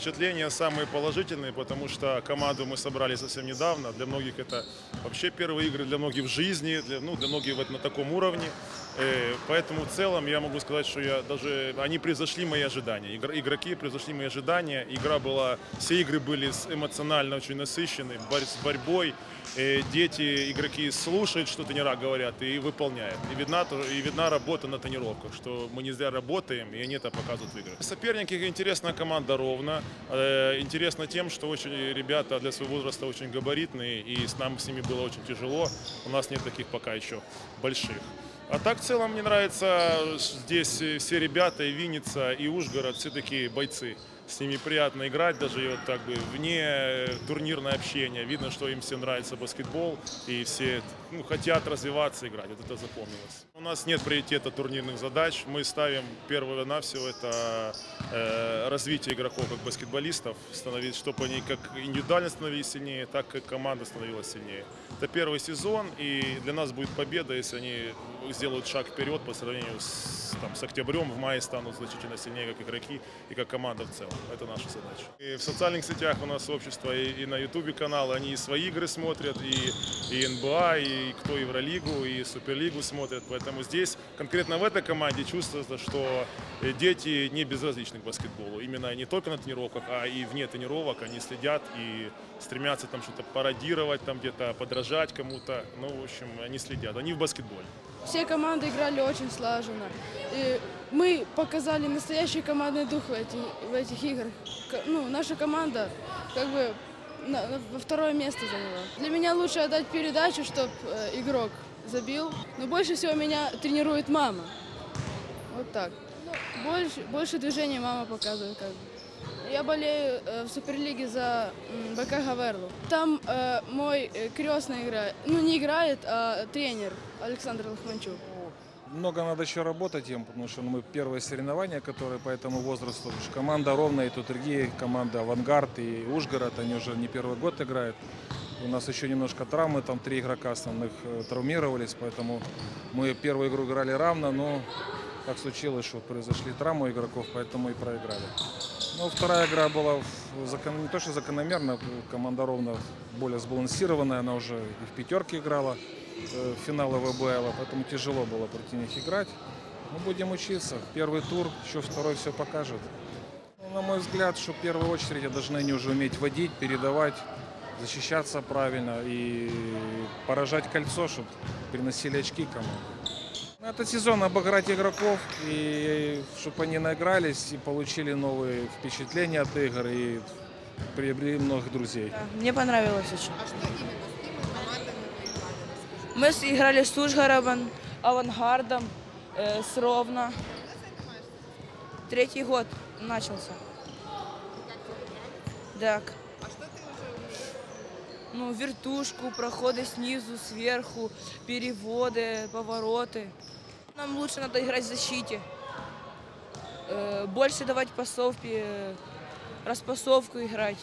впечатления самые положительные, потому что команду мы собрали совсем недавно. Для многих это вообще первые игры, для многих в жизни, для, ну, для многих вот на таком уровне. Э, Поэтому в целом я могу сказать, что я даже они превзошли мои ожидания. Игр- Игроки превзошли мои ожидания. Игра была, все игры были эмоционально очень насыщены, с борьбой. Э, Дети, игроки слушают, что тренера говорят, и выполняют. И видна, и видна работа на тренировках, что мы не зря работаем, и они это показывают в играх. Соперники интересная команда ровно. Э, Интересно тем, что очень ребята для своего возраста очень габаритные, и с нам с ними было очень тяжело. У нас нет таких пока еще больших. А так в целом мне нравится здесь э, все ребята, и Винница, и Ужгород, все такие бойцы. С ними приятно играть, даже и вот так бы вне э, турнирное общение. Видно, что им всем нравится баскетбол, и все ну, хотят развиваться, играть. Вот это запомнилось. У нас нет приоритета турнирных задач. Мы ставим первое на все это э, развитие игроков как баскетболистов, становить, чтобы они как индивидуально становились сильнее, так и команда становилась сильнее. Это первый сезон, и для нас будет победа, если они сделают шаг вперед по сравнению с, там, с октябрем. В мае станут значительно сильнее как игроки и как команда в целом. Это наша задача. И в социальных сетях у нас общество и, и на ютубе канал, они и свои игры смотрят, и, и НБА, и кто Евролигу, и Суперлигу смотрят. Поэтому здесь, конкретно в этой команде, чувствуется, что дети не безразличны к баскетболу. Именно не только на тренировках, а и вне тренировок они следят и стремятся там что-то пародировать, там где-то подражать кому-то. Ну, в общем, они следят. Они в баскетболе. Все команды играли очень слаженно. И мы показали настоящий командный дух в, эти, в этих играх. Ну, наша команда как бы на- на- второе место заняла. Для меня лучше отдать передачу, чтобы игрок забил. Но больше всего меня тренирует мама. Вот так. Больше, больше движений мама показывает. Как бы. Я болею э, в Суперлиге за БК Гаверлу. Там э, мой э, крестный играет, ну не играет, а тренер Александр Лохманчук. Много надо еще работать им, потому что ну, мы первые соревнования, которые по этому возрасту. Команда ровная, и другие команды «Авангард» и «Ужгород», они уже не первый год играют. У нас еще немножко травмы, там три игрока основных э, травмировались, поэтому мы первую игру играли равно, но так случилось, что произошли травмы игроков, поэтому и проиграли. Ну, вторая игра была закон- не то, что закономерно, команда ровно более сбалансированная, она уже и в пятерке играла э, финала ВБЛ, поэтому тяжело было против них играть. Мы будем учиться. Первый тур, еще второй все покажет. Ну, на мой взгляд, что в первую очередь должны они уже уметь водить, передавать, защищаться правильно и поражать кольцо, чтобы приносили очки команде. Ну, Этот сезон обыграть игроков, и чтобы они наигрались и получили новые впечатления от игр и приобрели многих друзей. Да, мне понравилось очень. Мы с- играли с Ужгородом, Авангардом, э, с Ровно. Третий год начался. Так. Ну, вертушку, проходы снизу, сверху, переводы, повороты. Нам лучше надо играть в защите. Э, больше давать пасов, пе- распасовку играть.